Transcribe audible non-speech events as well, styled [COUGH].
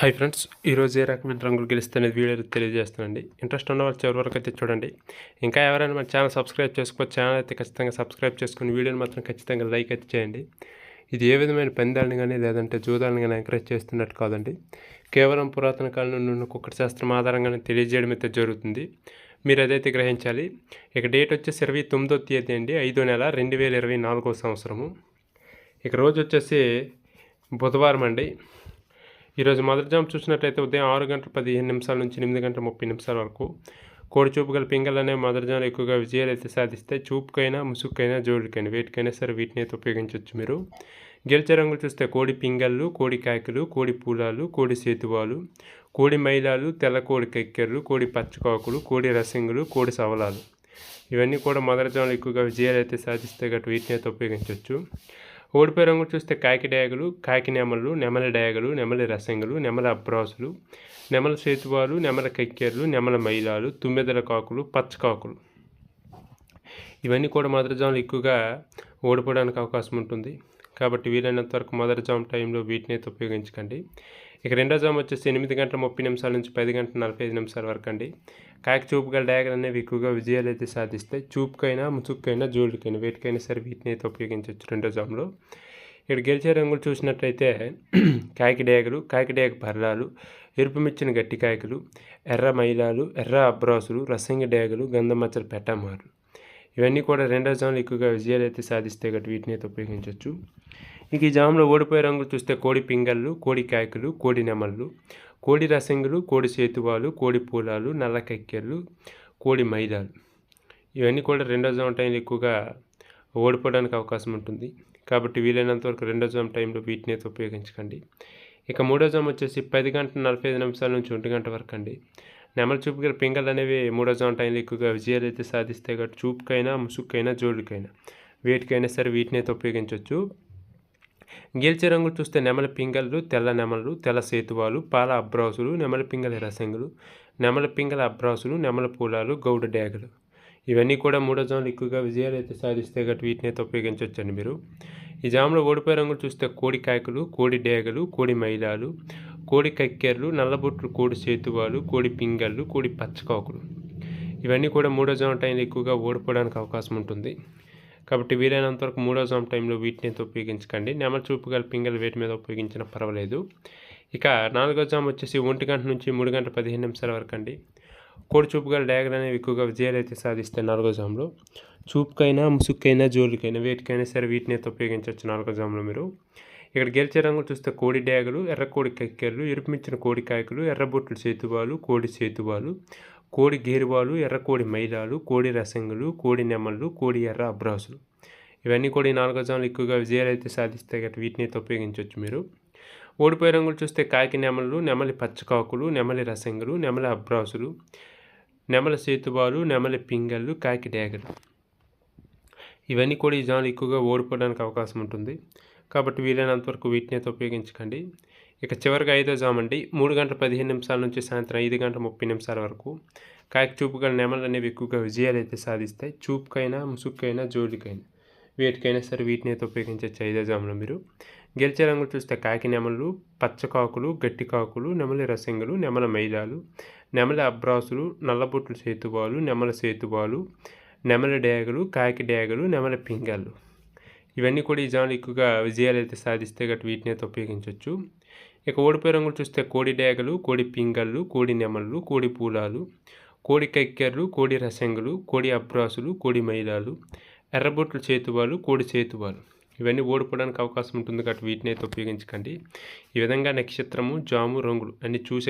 Hi friends ఈరోజు ఏ రకమైన రంగులు గెలుస్తున్నది వీడియో తెలియజేస్తానండి. ఇంట్రెస్ట్ ఉన్న వాళ్ళు చివరి వరకు అయితే చూడండి. ఇంకా ఎవరైనా మన ఛానల్ సబ్స్క్రైబ్ చేసుకోవచ్చు ఛానల్ అయితే ఖచ్చితంగా సబ్స్క్రైబ్ చేసుకుని వీడియోని మాత్రం ఖచ్చితంగా లైక్ అయితే చేయండి. ఇది ఏ విధమైన పందాలను కానీ లేదంటే జూదాలను కానీ ఎంకరేజ్ చేస్తున్నట్టు కాదండి. కేవలం పురాతన కాలం నుండి కుక్కటి శాస్త్రం ఆధారంగానే తెలియజేయడం అయితే జరుగుతుంది. మీరు అదైతే గ్రహించాలి ఇక డేట్ వచ్చేసి ఇరవై తొమ్మిదో తేదీ అండి ఐదో నెల రెండు వేల ఇరవై నాలుగో సంవత్సరము. ఇక రోజు వచ్చేసి బుధవారం అండి. ఈరోజు మొదటి జామ్ చూసినట్లయితే ఉదయం ఆరు గంటల పదిహేను నిమిషాల నుంచి ఎనిమిది గంటల ముప్పై నిమిషాల వరకు కోడి చూపు గల పింగల్ అనే మొదటి ఎక్కువగా విజయాలు అయితే సాధిస్తాయి చూపుకైనా ముసుగుకైనా జోడుకైనా వేటికైనా సరే వీటిని అయితే ఉపయోగించవచ్చు మీరు. గెలిచే రంగులు చూస్తే కోడి పింగళ్ళు కోడి కాయకులు కోడి పూలాలు కోడి సేతువాలు కోడి మైలాలు తెల్ల కోడి కెక్కెర్లు కోడి పచ్చకాకులు కోడి రసింగులు కోడి సవలాలు. ఇవన్నీ కూడా మొదటి ఎక్కువగా విజయాలు అయితే సాధిస్తే గట్టు వీటిని అయితే ఉపయోగించవచ్చు ఓడిపోయే రంగు చూస్తే కాకి డయాగలు కాకి నెమలు నెమలి డయాగలు నెమలి రసంగులు నెమల అబ్రాసులు నెమల సేతువాలు నెమల కక్కెర్లు నెమల మైలాలు తుమ్మెదల కాకులు పచ్చకాకులు ఇవన్నీ కూడా మదరజాములు జాములు ఎక్కువగా ఓడిపోవడానికి అవకాశం ఉంటుంది. కాబట్టి వీలైనంత వరకు మొదటి జామ్ టైంలో వీటిని అయితే ఉపయోగించకండి. ఇక రెండో జామ్ వచ్చేసి ఎనిమిది గంటల ముప్పై నిమిషాల నుంచి పది గంటల నలభై ఐదు నిమిషాల వరకు అండి. కాకి చూపు గల అనేవి ఎక్కువగా విజయాలు అయితే సాధిస్తాయి. చూపుకైనా ముసుక్కైనా జోళ్ళకైనా వేటికైనా సరే వీటిని అయితే ఉపయోగించవచ్చు రెండో జామ్లో. ఇక్కడ గెలిచే రంగులు చూసినట్లయితే [CLEARS THROAT] కాకి డేగలు కాకి డేగ పర్లాలు ఎరుపుమిచ్చిన గట్టి కాయకులు ఎర్ర మైలాలు ఎర్ర అబ్రాసులు రసంగి డేగలు గంధమచ్చలు పెట్టమారు. ఇవన్నీ కూడా రెండో జామ్లో ఎక్కువగా విజయాలు అయితే సాధిస్తే గట్టి వీటిని అయితే ఉపయోగించవచ్చు. ఇక ఈ జామ్లో ఓడిపోయే రంగులు చూస్తే కోడి పింగళ్ళు కోడి కాయకులు కోడి నెమళ్ళు కోడి రసంగులు కోడి సేతువాలు కోడి పూలాలు నల్ల కక్కెర్లు కోడి మైదాలు. ఇవన్నీ కూడా రెండో జామ్ టైంలో ఎక్కువగా ఓడిపోవడానికి అవకాశం ఉంటుంది. కాబట్టి వీలైనంత వరకు రెండో జామ్ టైంలో వీటిని అయితే ఉపయోగించకండి. ఇక మూడో జామ్ వచ్చేసి పది గంటల నలభై ఐదు నిమిషాల నుంచి ఒంటి గంట వరకు అండి. నెమల చూపు గల పింగళ్ళు అనేవి మూడో జామ్ టైంలో ఎక్కువగా విజయాలు అయితే సాధిస్తాయి కాబట్టి చూపుకైనా ముసుగుకైనా జోడుకైనా వేటికైనా సరే వీటిని అయితే ఉపయోగించవచ్చు. గెలిచే రంగులు చూస్తే నెమల పింగళ్ళు తెల్ల నెమలు తెల్ల సేతువాలు పాల అబ్రాసులు నెమల పింగళ రసంగులు నెమల పింగళ అబ్రాసులు నెమల పూలాలు గౌడ డ్యాగలు. ఇవన్నీ కూడా మూడో జాములు ఎక్కువగా విజయాలు అయితే సాధిస్తే గట్టి వీటిని అయితే ఉపయోగించవచ్చండి మీరు. ఈ జాములో ఓడిపోయే రంగులు చూస్తే కోడి కాయకులు కోడి డేగలు కోడి మైలాలు కోడి కక్కెర్లు నల్లబొట్లు కోడి సేతువాలు కోడి పింగళ్ళు కోడి పచ్చకాకులు ఇవన్నీ కూడా మూడో జామ టైంలో ఎక్కువగా ఓడిపోవడానికి అవకాశం ఉంటుంది. కాబట్టి వీలైనంత వరకు మూడో జామ్ టైంలో వీటిని ఉపయోగించకండి. నెమల చూపు గల పింగల్ వేటి మీద ఉపయోగించినా పర్వాలేదు. ఇక నాలుగో జామ్ వచ్చేసి ఒంటి గంట నుంచి మూడు గంటల పదిహేను నిమిషాల వరకు అండి. కోడి చూపు గల డ్యాగన్ అనేవి ఎక్కువగా విజయాలు అయితే సాధిస్తాయి నాలుగో జామ్లో. చూపుకైనా ముసుక్కైనా జోలికైనా వేటికైనా సరే వీటిని అయితే ఉపయోగించవచ్చు నాలుగో జామ్లో మీరు. ఇక్కడ గెలిచే రంగులు చూస్తే కోడి డ్యాగులు ఎర్ర కోడి కక్కెర్లు ఎరుపుమిచ్చిన కోడి కాయకులు ఎర్రబొట్లు చేతువాలు కోడి చేతువాలు కోడి గేరువాలు ఎర్ర కోడి మైలాలు కోడి రసంగులు కోడి నెమళ్ళు కోడి ఎర్ర అబ్రాసులు. ఇవన్నీ కూడా ఈ నాలుగో జాములు ఎక్కువగా విజయాలు అయితే సాధిస్తే గట్రా వీటిని అయితే ఉపయోగించవచ్చు మీరు. ఓడిపోయే రంగులు చూస్తే కాకి నెమలు నెమలి పచ్చకాకులు నెమలి రసంగులు నెమలి అబ్రాసులు నెమల సేతువాలు నెమలి పింగళ్ళు కాకి డేగలు ఇవన్నీ కూడా ఈ జాములు ఎక్కువగా ఓడిపోవడానికి అవకాశం ఉంటుంది. కాబట్టి వీలైనంత వరకు వీటిని అయితే ఉపయోగించకండి. ఇక చివరిగా ఐదో జామ్ అండి. మూడు గంటల పదిహేను నిమిషాల నుంచి సాయంత్రం ఐదు గంటల ముప్పై నిమిషాల వరకు కాకి చూపు గల నెమలు అనేవి ఎక్కువగా విజయాలు అయితే సాధిస్తాయి. చూపుకైనా ముసుక్కైనా జోలికైనా వేటికైనా సరే వీటిని అయితే ఉపయోగించవచ్చు ఐదో జాములో మీరు. గెలిచే రంగులు చూస్తే కాకి నెమలు పచ్చకాకులు గట్టి కాకులు నెమలి రసింగులు నెమల మైలాలు నెమల అబ్రాసులు నల్లబొట్లు సేతువాలు నెమల సేతువాలు నెమల డేగలు కాకి డేగలు నెమల పింగాలు. ఇవన్నీ కూడా ఈ జాములు ఎక్కువగా విజయాలు అయితే సాధిస్తే గట్టి వీటిని అయితే ఉపయోగించవచ్చు ఇక ఓడిపోయే రంగులు చూస్తే కోడి డేగలు కోడి పింగళ్ళు కోడి నెమళ్ళు కోడి పూలాలు కోడి కక్కెర్లు కోడి రసంగులు కోడి అబ్రాసులు కోడి మైలాలు ఎర్రబొట్లు చేతువాలు కోడి చేతువాలు. ఇవన్నీ ఓడిపోవడానికి అవకాశం ఉంటుంది కాబట్టి వీటిని అయితే ఉపయోగించకండి. ఈ విధంగా నక్షత్రము జాము రంగులు అన్ని చూసే